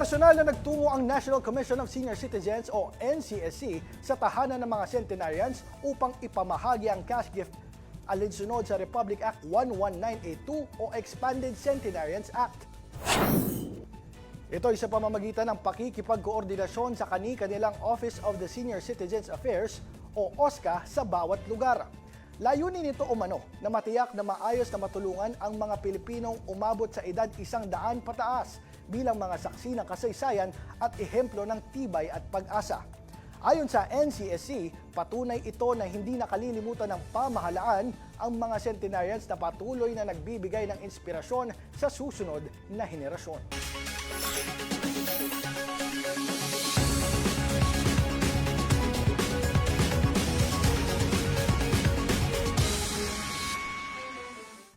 Personal na nagtungo ang National Commission of Senior Citizens o NCSC sa tahanan ng mga centenarians upang ipamahagi ang cash gift alinsunod sa Republic Act 11982 o Expanded Centenarians Act. Ito ay sa pamamagitan ng pakikipagkoordinasyon sa kani-kanilang Office of the Senior Citizens Affairs o OSCA sa bawat lugar. Layunin nito umano na matiyak na maayos na matulungan ang mga Pilipinong umabot sa edad isang daan pataas bilang mga saksi ng kasaysayan at ehemplo ng tibay at pag-asa. Ayon sa NCSC, patunay ito na hindi nakalilimutan ng pamahalaan ang mga centenarians na patuloy na nagbibigay ng inspirasyon sa susunod na henerasyon.